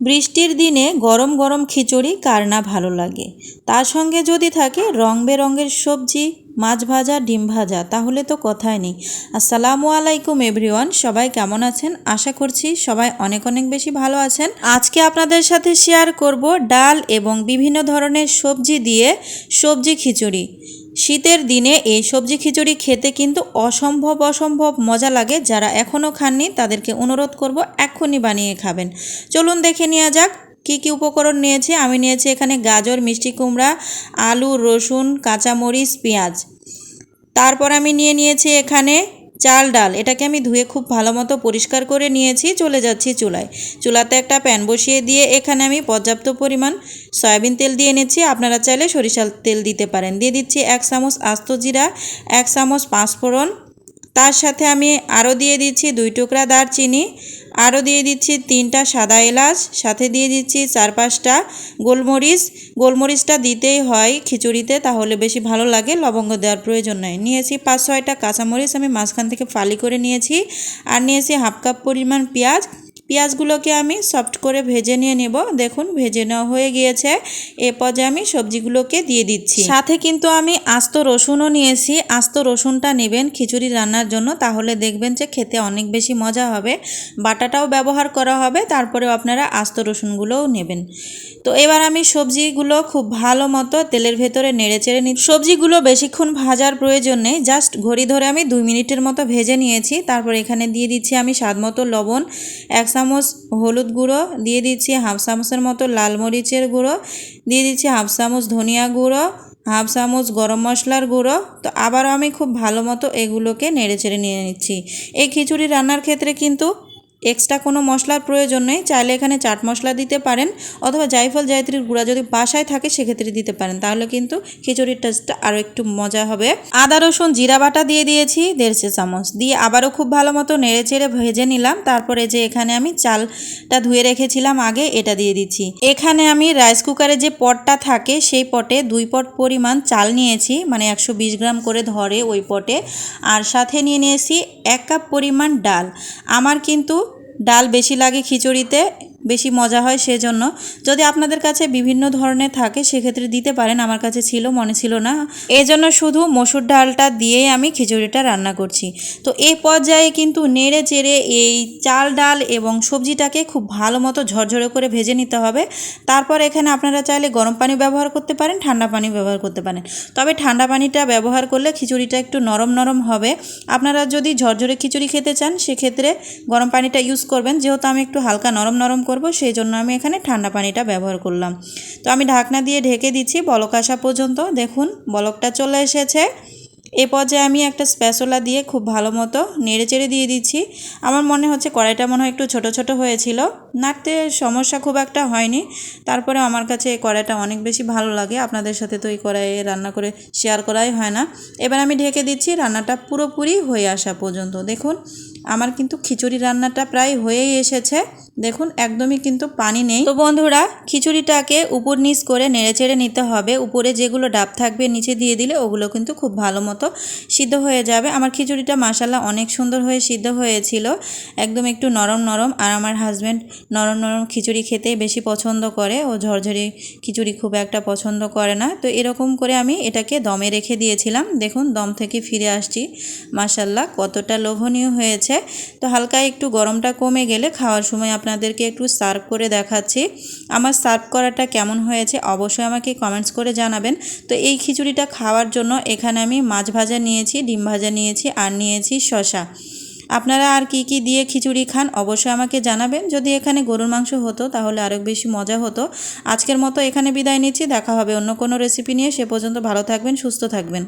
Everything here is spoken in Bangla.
বৃষ্টির দিনে গরম গরম খিচুড়ি কার না ভালো লাগে। তার সঙ্গে যদি থাকে রং বেরঙের সবজি, মাছ ভাজা, ডিম ভাজা, তাহলে তো কথাই নেই। আসসালামু আলাইকুম এভরিওয়ান, সবাই কেমন আছেন? আশা করছি সবাই অনেক অনেক বেশি ভালো আছেন। আজকে আপনাদের সাথে শেয়ার করব ডাল এবং বিভিন্ন ধরনের সবজি দিয়ে সবজি খিচুড়ি। শীতের দিনে এই সবজি খিচুড়ি খেতে কিন্তু অসম্ভব অসম্ভব মজা লাগে। যারা এখনও খাননি, তাদেরকে অনুরোধ করব এখনই বানিয়ে খাবেন। চলুন দেখে নেওয়া যাক কি কি উপকরণ নিয়েছি। আমি নিয়েছি এখানে গাজর, মিষ্টি কুমড়া, আলু, রসুন, কাঁচামরিচ, পেঁয়াজ। তারপর আমি নিয়ে নিয়েছি এখানে চাল, ডাল, এটাকে আমি ধুয়ে খুব ভালো মতো পরিষ্কার করে নিয়েছি, চলে যাচ্ছি চুলায়। চুলাতে একটা প্যান বসিয়ে দিয়ে এখানে আমি পর্যাপ্ত পরিমাণ সয়াবিন তেল দিয়ে নিচ্ছি। আপনারা চাইলে সরিষার তেল দিতে পারেন। দিয়ে দিচ্ছি এক চামচ আস্ত জিরা, এক চামচ পাঁচফোড়ন। তার সাথে আমি আরও দিয়ে দিচ্ছি দুই টুকরা দারচিনি আরও দিয়ে দিচ্ছি তিনটা সাদা এলাচ, সাথে দিয়ে দিচ্ছি চার পাঁচটা গোলমরিচ। গোলমরিচটা দিতেই হয় খিচুড়িতে, তাহলে বেশি ভালো লাগে, লবঙ্গ দেওয়ার প্রয়োজন নয় নিয়েছি পাঁচ ছয়টা কাঁচামরিচ, আমি মাঝখান থেকে ফালি করে নিয়েছি। আর নিয়েছি হাফ কাপ পরিমাণ পেঁয়াজ পেঁয়াজগুলোকে আমি সফট করে ভেজে নিয়ে নেব। দেখুন, ভেজে নেওয়া হয়ে গিয়েছে। এ পর্যায়ে আমি সবজিগুলোকে দিয়ে দিচ্ছি। সাথে কিন্তু আমি আস্ত রসুনও নিয়েছি। আস্ত রসুনটা নেবেন খিচুড়ি রান্নার জন্য। তাহলে দেখবেন যে খেতে অনেক বেশি মজা হবে। বাটাটাও ব্যবহার করা হবে। তারপরেও আপনারা আস্ত রসুনগুলোও নেবেন। তো এবার আমি সবজিগুলো খুব ভালো মতো তেলের ভেতরে নেড়ে চেড়ে নিই সবজিগুলো বেশিক্ষণ ভাজার প্রয়োজন নেই। জাস্ট ঘড়ি ধরে আমি দুই মিনিটের মতো ভেজে নিয়েছি। তারপর এখানে দিয়ে দিচ্ছি আমি স্বাদ মতো লবণ। এক চামচ হলুদ গুঁড়ো, দিয়ে দিচ্ছি হাফ চামচের মতো লাল মরিচের গুঁড়ো, দিয়ে দিচ্ছি হাফ চামচ ধনিয়া গুঁড়ো হাফ চামচ গরম মশলার গুঁড়ো। তো আবারও আমি খুব ভালো মতো এগুলোকে নেড়ে চেড়ে নিয়ে নিচ্ছি। এই খিচুড়ি রান্নার ক্ষেত্রে কিন্তু এক্সট্রা কোনো মশলার প্রয়োজন নেই। চাইলে এখানে চাট মশলা দিতে পারেন অথবা জায়ফল জায়ত্রীর গুঁড়া যদি বাসায় থাকে সেক্ষেত্রে দিতে পারেন। তাহলে কিন্তু খিচুড়ির টেস্টটা আরও একটু মজা হবে। আদা, রসুন, জিরা বাটা দিয়ে দিয়েছি দেড়শো চামচ। দিয়ে আবারও খুব ভালো মতো নেড়ে চেড়ে ভেজে নিলাম। তারপরে যে এখানে আমি চালটা ধুয়ে রেখেছিলাম আগে এটা দিয়ে দিচ্ছি। এখানে আমি রাইস কুকারে যে পটটা থাকে সেই পটে দুই পট পরিমাণ চাল নিয়েছি মানে একশো বিশ গ্রাম করে ধরে ওই পটে। আর সাথে নিয়ে নিয়েছি এক কাপ পরিমাণ ডাল। আমার কিন্তু ডাল বেশি লাগে খিচুড়িতে? বেশি মজা হয় সেজন্য। যদি আপনাদের কাছে বিভিন্ন ধরনের থাকে, সেক্ষেত্রে দিতে পারেন। আমার কাছে ছিল, মনে ছিল না। এই জন্য শুধু মসুর ডালটা দিয়েই আমি খিচুড়িটা রান্না করছি। তো এই পর্যায়ে কিন্তু নেড়ে চেড়ে এই চাল ডাল এবং সবজিটাকে খুব ভালো মতো ঝরঝরে করে ভেজে নিতে হবে। তারপর এখানে আপনারা চাইলে গরম পানি ব্যবহার করতে পারেন, ঠান্ডা পানি ব্যবহার করতে পারেন। তবে ঠান্ডা পানিটা ব্যবহার করলে খিচুড়িটা একটু নরম নরম হবে। আপনারা যদি ঝরঝরে খিচুড়ি খেতে চান, সেক্ষেত্রে গরম পানিটা ইউজ করবেন। যেহেতু আমি একটু হালকা নরম নরম করব সেই জন্য আমি এখানে ঠান্ডা পানিটা ব্যবহার করলাম। তো আমি ঢাকনা দিয়ে ঢেকে দিচ্ছি বলক আসা পর্যন্ত। দেখুন, বলকটা চলে এসেছে। এ পর্যায়ে আমি একটা স্প্যাচোলা দিয়ে খুব ভালো মতো নেড়ে চেড়ে দিয়ে দিচ্ছি। আমার মনে হচ্ছে কড়াইটা মনে হয় একটু ছোট ছোট হয়েছিল। নাড়তে সমস্যা খুব একটা হয়নি। তারপরে আমার কাছে এই কড়াইটা অনেক বেশি ভালো লাগে। আপনাদের সাথে তো এই কড়াইয়ে রান্না করে শেয়ার করাই হয় না। এবার আমি ঢেকে দিচ্ছি রান্নাটা পুরোপুরি হয়ে আসা পর্যন্ত। দেখুন, আমার কিন্তু খিচুড়ি রান্নাটা প্রায় হয়েই এসেছে। দেখুন, একদমই কিন্তু পানি নেই। তো বন্ধুরা, খিচুড়িটাকে উপর নিচ করে নেড়েচেড়ে নিতে হবে। উপরে যেগুলো ডাব থাকবে, নিচে দিয়ে দিলে ওগুলো কিন্তু খুব ভালো মতো সিদ্ধ হয়ে যাবে। আমার খিচুড়িটা মাসাল্লাহ অনেক সুন্দর হয়ে সিদ্ধ হয়েছিল। একদম একটু নরম নরম। আর আমার হাজব্যান্ড নরম নরম খিচুড়ি খেতেই বেশি পছন্দ করে ও ঝরঝরি খিচুড়ি খুব একটা পছন্দ করে না। তো এরকম করে আমি এটাকে দমে রেখে দিয়েছিলাম। দেখুন, দম থেকে ফিরে আসছি। মাসাল্লাহ কতটা লোভনীয় হয়েছে। তো হালকা একটু গরমটা কমে গেলে খাওয়ার সময় আপনাদেরকে একটু সার্ভ করে দেখাচ্ছি। আমার সার্ভ করাটা কেমন হয়েছে অবশ্যই আমাকে কমেন্টস করে জানাবেন। তো এই খিচুড়িটা খাওয়ার জন্য এখানে আমি মাছ ভাজা নিয়েছি, ডিম ভাজা নিয়েছি আর নিয়েছি শশা আপনারা আর কি কি দিয়ে খিচুড়ি খান অবশ্যই আমাকে জানাবেন। যদি এখানে গরুর মাংস হতো, তাহলে আরও বেশি মজা হতো। আজকের মতো এখানে বিদায় নিচ্ছি। দেখা হবে অন্য কোনো রেসিপি নিয়ে। সে পর্যন্ত ভালো থাকবেন, সুস্থ থাকবেন।